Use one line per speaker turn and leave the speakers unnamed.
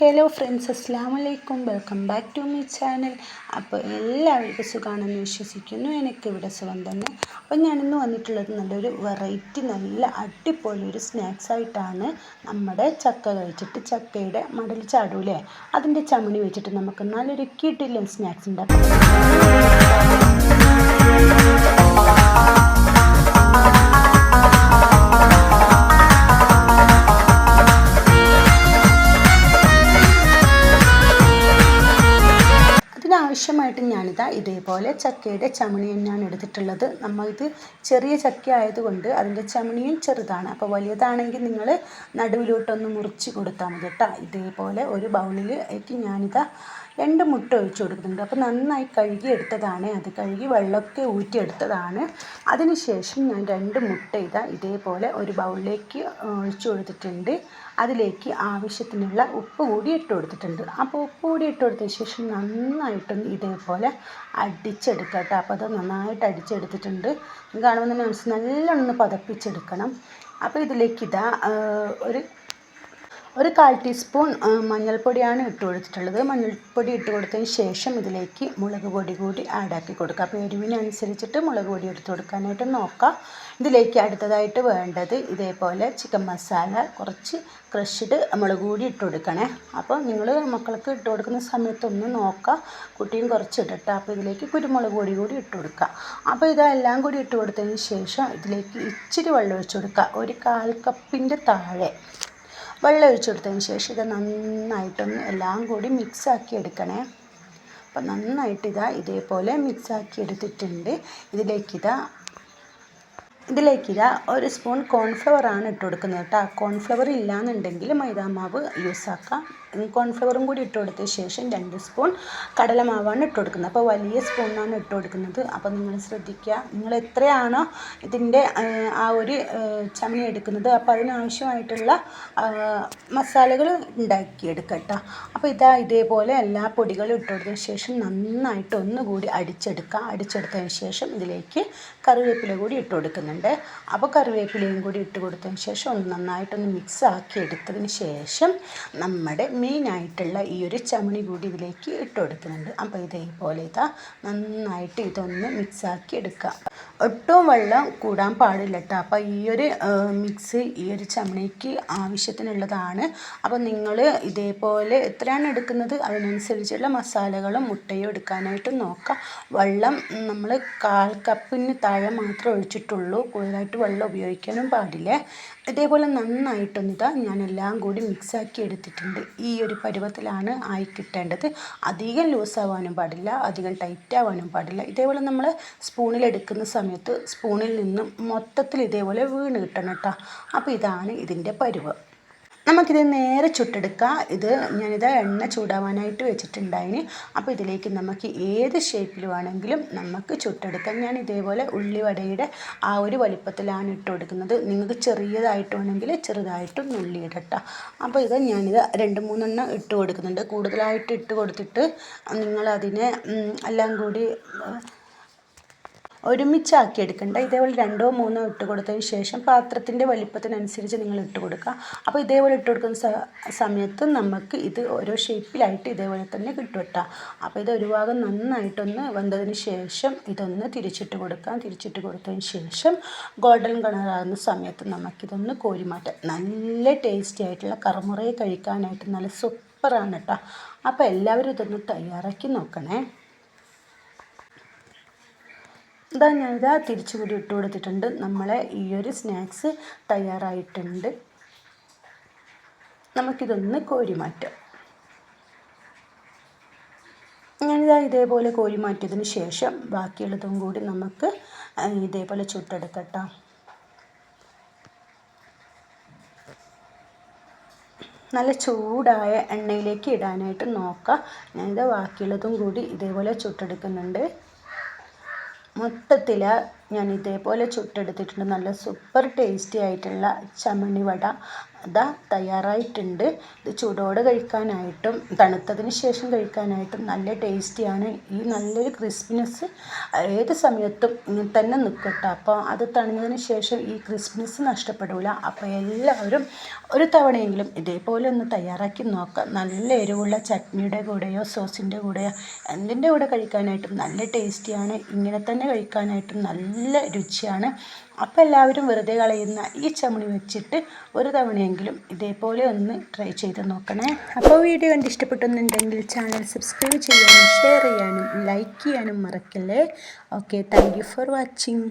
Hello friends അസ്സാം വലൈക്കും welcome back to my channel. അപ്പോൾ എല്ലാവർക്കും സുഖമാണെന്ന് വിശ്വസിക്കുന്നു. എനിക്കിവിടെ സുഖം തന്നെ. അപ്പോൾ ഞാനിന്ന് വന്നിട്ടുള്ളത് നല്ലൊരു വെറൈറ്റി നല്ല അടിപൊളി ഒരു സ്നാക്സ് ആയിട്ടാണ് നമ്മുടെ ചക്ക കഴിച്ചിട്ട് ചക്കയുടെ മടൽ ചാടൂലേ അതിന്റെ ചമണി വെച്ചിട്ട് നമുക്ക് നല്ലൊരു കിട്ടില്ല സ്നാക്സ് ഉണ്ടാക്കാം. അതിനാവശ്യമായിട്ട് ഞാനിതാ ഇതേപോലെ ചക്കയുടെ ചമണി തന്നെയാണ് എടുത്തിട്ടുള്ളത്. നമ്മൾ ഇത് ചെറിയ ചക്ക ആയതുകൊണ്ട് അതിന്റെ ചമണിയും ചെറുതാണ്. അപ്പോൾ വലിയതാണെങ്കിൽ നിങ്ങൾ നടുവിലോട്ടൊന്ന് മുറിച്ച് കൊടുത്താൽ മതി കേട്ടോ. ഇതേപോലെ ഒരു ബൗളിലേക്ക് ഞാനിതാ രണ്ട് മുട്ട ഒഴിച്ച് കൊടുക്കുന്നുണ്ട്. അപ്പോൾ നന്നായി കഴുകി എടുത്തതാണ് അത്. കഴുകി വെള്ളമൊക്കെ ഊറ്റിയെടുത്തതാണ് അതിന് ശേഷം ഞാൻ രണ്ട് മുട്ട ഇതാ ഇതേപോലെ ഒരു ബൗളിലേക്ക് ഒഴിച്ചു കൊടുത്തിട്ടുണ്ട്. അതിലേക്ക് ആവശ്യത്തിനുള്ള ഉപ്പ് കൂടി ഇട്ട് കൊടുത്തിട്ടുണ്ട്. അപ്പോൾ ഉപ്പ് കൂടി ഇട്ട് കൊടുത്തതിന് ശേഷം നന്നായിട്ടൊന്ന് ഇതേപോലെ അടിച്ചെടുക്കുക കേട്ടോ. അപ്പോൾ അത് നന്നായിട്ട് അടിച്ചെടുത്തിട്ടുണ്ട്. കാണുമ്പോൾ തന്നെ മനസ്സിൽ നല്ലോണം ഒന്ന് പതപ്പിച്ചെടുക്കണം. അപ്പോൾ ഇതിലേക്ക് ഇതാ ഒരു ഒരു കാൽ ടീസ്പൂൺ മഞ്ഞൾപ്പൊടിയാണ് ഇട്ട് കൊടുത്തിട്ടുള്ളത്. മഞ്ഞൾപ്പൊടി ഇട്ട് കൊടുത്തതിന് ശേഷം ഇതിലേക്ക് മുളക് പൊടി കൂടി ആഡാക്കി കൊടുക്കുക. അപ്പോൾ എരിവിനനുസരിച്ചിട്ട് മുളക് പൊടി എടുത്ത് കൊടുക്കാനായിട്ട് നോക്കുക ഇതിലേക്ക് അടുത്തതായിട്ട് വേണ്ടത് ഇതേപോലെ ചിക്കൻ മസാല കുറച്ച് ക്രഷ്ഡ് മുളക് കൂടി ഇട്ട് കൊടുക്കണേ. അപ്പോൾ നിങ്ങൾ മക്കൾക്ക് ഇട്ട് കൊടുക്കുന്ന സമയത്തൊന്ന് നോക്കുക കുട്ടിയും കുറച്ച് ഇട്ടിട്ട് അപ്പോൾ ഇതിലേക്ക് കുരുമുളക് പൊടി കൂടി ഇട്ട് കൊടുക്കുക. അപ്പോൾ ഇതെല്ലാം കൂടി ഇട്ട് കൊടുത്തതിന് ശേഷം ഇതിലേക്ക് ഇച്ചിരി വെള്ളം ഒഴിച്ച് കൊടുക്കുക. ഒരു കാൽ കപ്പിന്റെ താഴെ വെള്ളം ഒഴിച്ചെടുത്തതിന് ശേഷം ഇത് നന്നായിട്ടൊന്ന് എല്ലാം കൂടി മിക്സാക്കി എടുക്കണേ. അപ്പം നന്നായിട്ട് ഇതാ ഇതേപോലെ മിക്സാക്കി എടുത്തിട്ടുണ്ട്. ഇതിലേക്കിതാ ഇതിലേക്കിതാ ഒരു സ്പൂൺ കോൺഫ്ലവർ ആണ് ഇട്ട് കൊടുക്കുന്നത് കേട്ടോ. കോൺഫ്ലവർ ഇല്ലയെന്നുണ്ടെങ്കിൽ മൈദാമാവ് യൂസ് ആക്കാം. കോൺഫ്ലവറും കൂടി ഇട്ട് കൊടുത്ത ശേഷം രണ്ട് സ്പൂൺ കടലമാവാണ് ഇട്ട് കൊടുക്കുന്നത്. അപ്പോൾ വലിയ സ്പൂണിനാണ് ഇട്ട് കൊടുക്കുന്നത്. അപ്പോൾ നിങ്ങൾ ശ്രദ്ധിക്കുക. നിങ്ങൾ എത്രയാണോ ഇതിന്റെ ആ ഒരു ചമനി എടുക്കുന്നത്. അപ്പോൾ അതിനാവശ്യമായിട്ടുള്ള മസാലകൾ ഉണ്ടാക്കിയെടുക്കുക കേട്ടോ. അപ്പോൾ ഇതാ ഇതേപോലെ എല്ലാ പൊടികളും ഇട്ട് കൊടുത്ത ശേഷം നന്നായിട്ട് ഒന്നുകൂടി അടിച്ചെടുക്കുക അടിച്ചെടുത്തതിന് ശേഷം ഇതിലേക്ക് കറിവേപ്പില കൂടി ഇട്ട് കൊടുക്കുന്നുണ്ട്. അപ്പോൾ കറിവേപ്പിലയും കൂടി ഇട്ട് കൊടുത്തതിന് ശേഷം ഒന്ന് നന്നായിട്ടൊന്ന് മിക്സ് ആക്കി എടുത്തതിന് ശേഷം നമ്മുടെ മെയിനായിട്ടുള്ള ഈ ഒരു ചമണി കൂടി ഇതിലേക്ക് ഇട്ട് കൊടുക്കുന്നുണ്ട്. അപ്പോൾ ഇതേപോലെ ഇതാ നന്നായിട്ട് ഇതൊന്ന് മിക്സ് ആക്കി എടുക്കുക. ഒട്ടും വെള്ളം കൂടാൻ പാടില്ല കേട്ടോ. അപ്പോൾ ഈ ഒരു മിക്സ് ഈ ഒരു ചമണിക്ക് ആവശ്യത്തിനുള്ളതാണ്. അപ്പോൾ നിങ്ങൾ ഇതേപോലെ എത്രയാണ് എടുക്കുന്നത്? അതിനനുസരിച്ചുള്ള മസാലകളും മുട്ടയും എടുക്കാനായിട്ട് നോക്കുക. വെള്ളം നമ്മൾ കാൽ കപ്പിന് താഴെ മാത്രമേ ഒഴിച്ചിട്ടുള്ളൂ. കൂടുതലായിട്ട് വെള്ളം ഉപയോഗിക്കാനും പാടില്ല. ഇതേപോലെ നന്നായിട്ടൊന്നിതാ ഞാൻ എല്ലാം കൂടി മിക്സാക്കി എടുത്തിട്ടുണ്ട്. ഈ ഒരു പരുവത്തിലാണ് ആയി കിട്ടേണ്ടത്. അധികം ലൂസാവാനും പാടില്ല അധികം ടൈറ്റ് ആവാനും പാടില്ല. ഇതേപോലെ നമ്മൾ സ്പൂണിൽ എടുക്കുന്ന സമയത്ത് സ്പൂണിൽ നിന്നും മൊത്തത്തിൽ ഇതേപോലെ വീണ് കിട്ടണം കേട്ടോ അപ്പോൾ ഇതാണ് ഇതിന്റെ പരുവം. നമുക്കിത് നേരെ ചുട്ടെടുക്കാം. ഇത് ഞാനിത് എണ്ണ ചൂടാവാനായിട്ട് വെച്ചിട്ടുണ്ടായിന്. അപ്പോൾ ഇതിലേക്ക് നമുക്ക് ഏത് ഷേപ്പിൽ വേണമെങ്കിലും നമുക്ക് ചുട്ടെടുക്കാം. ഞാൻ ഇതേപോലെ ഉള്ളിവടയുടെ ആ ഒരു വലിപ്പത്തിലാണ് ഇട്ട് കൊടുക്കുന്നത്. നിങ്ങൾക്ക് ചെറിയതായിട്ട് വേണമെങ്കിൽ ചെറുതായിട്ടും ഉള്ളി ഇടട്ടോ. അപ്പോൾ ഇത് ഞാനിത് രണ്ട് മൂന്നെണ്ണം ഇട്ട് കൊടുക്കുന്നുണ്ട്. കൂടുതലായിട്ട് ഇട്ട് കൊടുത്തിട്ട് നിങ്ങളതിനെ എല്ലാം കൂടി ഒരുമിച്ചാക്കി എടുക്കണ്ട ഇതേപോലെ രണ്ടോ മൂന്നോ ഇട്ട് കൊടുത്തതിന് ശേഷം പാത്രത്തിന്റെ വലിപ്പത്തിനനുസരിച്ച് നിങ്ങൾ ഇട്ട് കൊടുക്കുക അപ്പോൾ ഇതേപോലെ ഇട്ട് കൊടുക്കുന്ന സമയത്ത് നമുക്ക് ഇത് ഓരോ ഷേപ്പിലായിട്ട് ഇതേപോലെ തന്നെ കേട്ടോ അപ്പോൾ ഇത് ഒരു ഭാഗം നന്നായിട്ടൊന്ന് വന്നതിന് ശേഷം ഇതൊന്ന് തിരിച്ചിട്ട് കൊടുക്കാം. തിരിച്ചിട്ട് കൊടുത്തതിന് ശേഷം ഗോൾഡൻ കളറാകുന്ന സമയത്ത് നമുക്കിതൊന്ന് കോരി മാറ്റാം. നല്ല ടേസ്റ്റി ആയിട്ടുള്ള കറുമുറയെ കഴിക്കാനായിട്ട് നല്ല സൂപ്പറാണ് കേട്ടോ. അപ്പോൾ എല്ലാവരും ഇതൊന്ന് തയ്യാറാക്കി നോക്കണേ. ഇതാ ഞാനിതാ തിരിച്ചു കൂടി ഇട്ട് കൊടുത്തിട്ടുണ്ട്. നമ്മളെ ഈ ഒരു സ്നാക്സ് തയ്യാറായിട്ടുണ്ട്. നമുക്കിതൊന്ന് കോരി മാറ്റാം ഞാനിതാ ഇതേപോലെ കോരി മാറ്റിയതിന് ശേഷം ബാക്കിയുള്ളതും കൂടി നമുക്ക് ഇതേപോലെ ചുട്ടെടുക്കട്ടോ. നല്ല ചൂടായ എണ്ണയിലേക്ക് ഇടാനായിട്ട് നോക്കാം. ഞാനിത് ബാക്കിയുള്ളതും കൂടി ഇതേപോലെ ചുട്ടെടുക്കുന്നുണ്ട്. മൊത്തത്തിൽ ഞാൻ ഇതേപോലെ ചുട്ടെടുത്തിട്ടുണ്ട്. നല്ല സൂപ്പർ ടേസ്റ്റി ആയിട്ടുള്ള ചമ്മണി വട. അതാ തയ്യാറായിട്ടുണ്ട്. ഇത് ചൂടോടെ കഴിക്കാനായിട്ടും തണുത്തതിന് ശേഷം കഴിക്കാനായിട്ടും നല്ല ടേസ്റ്റിയാണ്. ഈ നല്ലൊരു ക്രിസ്പിനെസ് ഏത് സമയത്തും തന്നെ നിൽക്കട്ടെ അപ്പോൾ അത് തണുന്നതിന് ശേഷം ഈ ക്രിസ്പിനെസ് നഷ്ടപ്പെടില്ല അപ്പോൾ എല്ലാവരും ഒരു തവണയെങ്കിലും ഇതേപോലെ ഒന്ന് തയ്യാറാക്കി നോക്കാം നല്ല എരിവുള്ള ചട്നിയുടെ കൂടെയോ സോസിന്റെ കൂടെയോ എന്തിന്റെ കൂടെ കഴിക്കാനായിട്ടും നല്ല ടേസ്റ്റിയാണ്. ഇങ്ങനെ തന്നെ കഴിക്കാനായിട്ടും നല്ല രുചിയാണ്. അപ്പോൾ എല്ലാവരും വെറുതെ കളയുന്ന ഈ ചമ്മണി വെച്ചിട്ട് ഒരു തവണയെങ്കിലും ഇതേപോലെ ഒന്ന് ട്രൈ ചെയ്ത് നോക്കണേ. അപ്പോൾ വീഡിയോ കണ്ട് ഇഷ്ടപ്പെട്ടെന്നുണ്ടെങ്കിൽ ചാനൽ സബ്സ്ക്രൈബ് ചെയ്യാനും ഷെയർ ചെയ്യാനും ലൈക്ക് ചെയ്യാനും മറക്കല്ലേ? Okay thank for watching